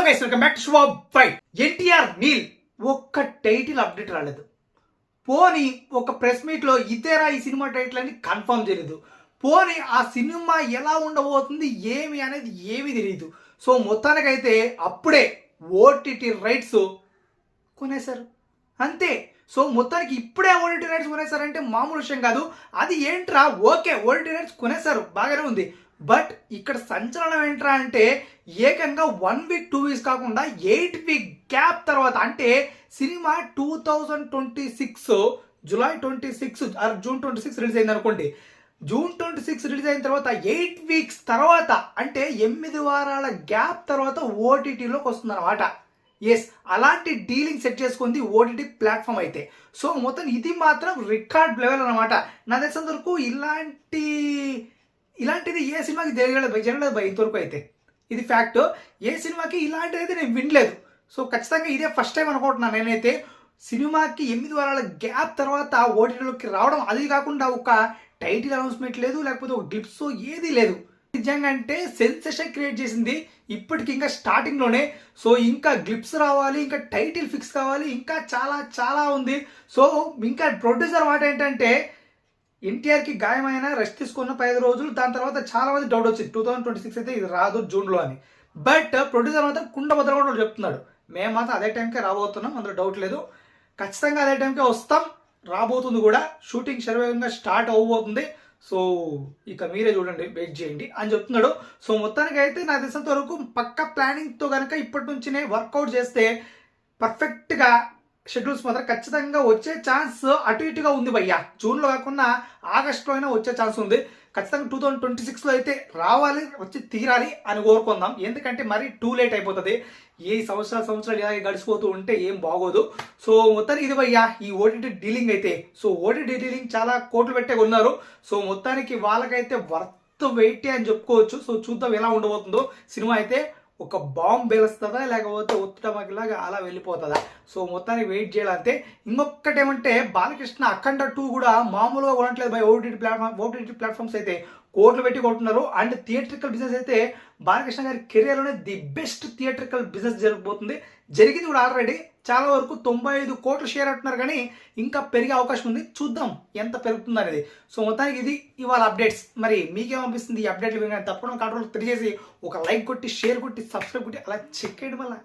Hello guys welcome back to by NTR Neel ఒక్క title update రాలేదు. పోనీ ఒక ప్రెస్ మీట్లో ఇతేరా ఈ సినిమా టైటిల్ అని కన్ఫర్మ్ చేయలేదు. పోనీ ఆ సినిమా ఎలా ఉండబోతుంది ఏమి అనేది ఏమీ తెలియదు సో మొత్తానికైతే అప్పుడే ఓటీటీ రైట్స్ కొనేశారు. అంతే. సో మొత్తానికి ఇప్పుడే ఓల్టీ రైట్స్ కొనేసారంటే మామూలు విషయం కాదు. అది ఏంట్రా? ఓకే ఓల్టీ రైట్స్ కొనేసారు బాగానే ఉంది. బట్ ఇక్కడ సంచలనం ఏంట్రా అంటే ఏకంగా వన్ వీక్ టూ వీక్స్ కాకుండా ఎయిట్ వీక్ గ్యాప్ తర్వాత అంటే cinema two thousand twenty six July twenty six June twenty six release అయింది అనుకోండి. జూన్ ట్వంటీ సిక్స్ రిలీజ్ అయిన తర్వాత ఎయిట్ వీక్స్ తర్వాత అంటే ఎనిమిది వారాల గ్యాప్ తర్వాత ఓటీటీలోకి వస్తుంది అనమాట ఎస్ అలాంటి డీలింగ్ సెట్ చేసుకుంది ఓటీటీ ప్లాట్ఫామ్ అయితే. సో మొత్తం ఇది మాత్రం రికార్డ్ లెవెల్ అనమాట నా తెలిసినంత వరకు ఇలాంటి ఇలాంటిది ఏ సినిమాకి జరగలేదు జరగలేదు భయ్ ఇంతవరకు అయితే. ఇది ఫ్యాక్ట్ ఏ సినిమాకి ఇలాంటిది అయితే నేను వినలేదు. సో ఖచ్చితంగా ఇదే ఫస్ట్ టైం అనుకుంటున్నాను నేనైతే. సినిమాకి ఎనిమిది వారాల గ్యాప్ తర్వాత ఓటీటీలోకి రావడం అది కాకుండా ఒక టైటిల్ అనౌన్స్మెంట్ లేదు లేకపోతే ఒక గ్లిప్స్ ఏది లేదు. నిజంగా అంటే సెన్సేషన్ క్రియేట్ చేసింది ఇప్పటికి ఇంకా స్టార్టింగ్లోనే సో ఇంకా గ్లిప్స్ రావాలి ఇంకా టైటిల్ ఫిక్స్ కావాలి ఇంకా చాలా చాలా ఉంది. సో ఇంకా ప్రొడ్యూసర్ మాట ఏంటంటే ఎన్టీఆర్కి గాయమైన రెస్ట్ తీసుకున్న పది రోజులు దాని తర్వాత చాలా మంది డౌట్ వచ్చింది. టూ థౌసండ్ ట్వంటీ సిక్స్ అయితే ఇది రాదు జూన్లో అని. బట్ ప్రొడ్యూసర్ మాత్రం కుండ బద్దలగొండ చెప్తున్నాడు. మేము మాత్రం అదే టైంకే రాబోతున్నాం అందులో డౌట్ లేదు. ఖచ్చితంగా అదే టైంకే వస్తాం రాబోతుంది కూడా. షూటింగ్ శరవేగంగా స్టార్ట్ అవ్వబోతుంది. సో ఇక మీరే చూడండి వెయిట్ చేయండి. అని చెప్తున్నాడు. సో మొత్తానికి అయితే నాకు తెలిసినంత వరకు పక్క ప్లానింగ్తో కనుక ఇప్పటి నుంచినే వర్కౌట్ చేస్తే పర్ఫెక్ట్గా షెడ్యూల్స్ మాత్రం ఖచ్చితంగా వచ్చే ఛాన్స్ అటు ఇటుగా ఉంది భయ్యా. జూన్లో కాకుండా ఆగస్టులో అయినా వచ్చే ఛాన్స్ ఉంది. ఖచ్చితంగా టూ థౌజండ్ ట్వంటీ సిక్స్లో అయితే రావాలి వచ్చి తీరాలి అని కోరుకుందాం. ఎందుకంటే మరీ టూ లేట్ అయిపోతుంది. ఏ సంవత్సరాలు సంవత్సరాలు ఇలా గడిచిపోతూ ఉంటే ఏం బాగోదు. సో మొత్తానికి ఇది భయ్యా ఈ ఓటీటీ డీలింగ్ అయితే. సో ఓటీటీ డీలింగ్ చాలా కోట్లు పెట్టే ఉన్నారు సో మొత్తానికి వాళ్ళకైతే వర్త్ వెయిట్ అని చెప్పుకోవచ్చు. సో చూద్దాం ఎలా ఉండబోతుందో సినిమా అయితే. ఒక బాంబు పేలుస్తుందా లేకపోతే ఉత్తమకిలాగా అలా వెళ్ళిపోతుందా? సో మొత్తానికి వెయిట్ చేయాలంటే ఇంకొకటి ఏమంటే బాలకృష్ణ అఖండ టూ కూడా మామూలుగా కొనట్లేదు. By OTT platform OTT platforms అయితే కోట్లు పెట్టి కొంటున్నారు. అండ్ థియేట్రికల్ బిజినెస్ అయితే బాలకృష్ణ గారి కెరియర్లోనే ది బెస్ట్ థియేట్రికల్ బిజినెస్ జరగబోతుంది. జరిగింది కూడా ఆల్రెడీ చాలా వరకు తొంభై ఐదు కోట్లు షేర్ అంటున్నారు కానీ ఇంకా పెరిగే అవకాశం ఉంది. చూద్దాం ఎంత పెరుగుతుంది అనేది. సో మొత్తానికి ఇది ఇవాళ అప్డేట్స్ మరి మీకేమనిపిస్తుంది ఈ అప్డేట్లు వినగానే తప్పకుండా కంట్రోల్ తెలియజేసి ఒక లైక్ కొట్టి షేర్ కొట్టి సబ్స్క్రైబ్ కొట్టి అలా చెక్ చేయడం వల్ల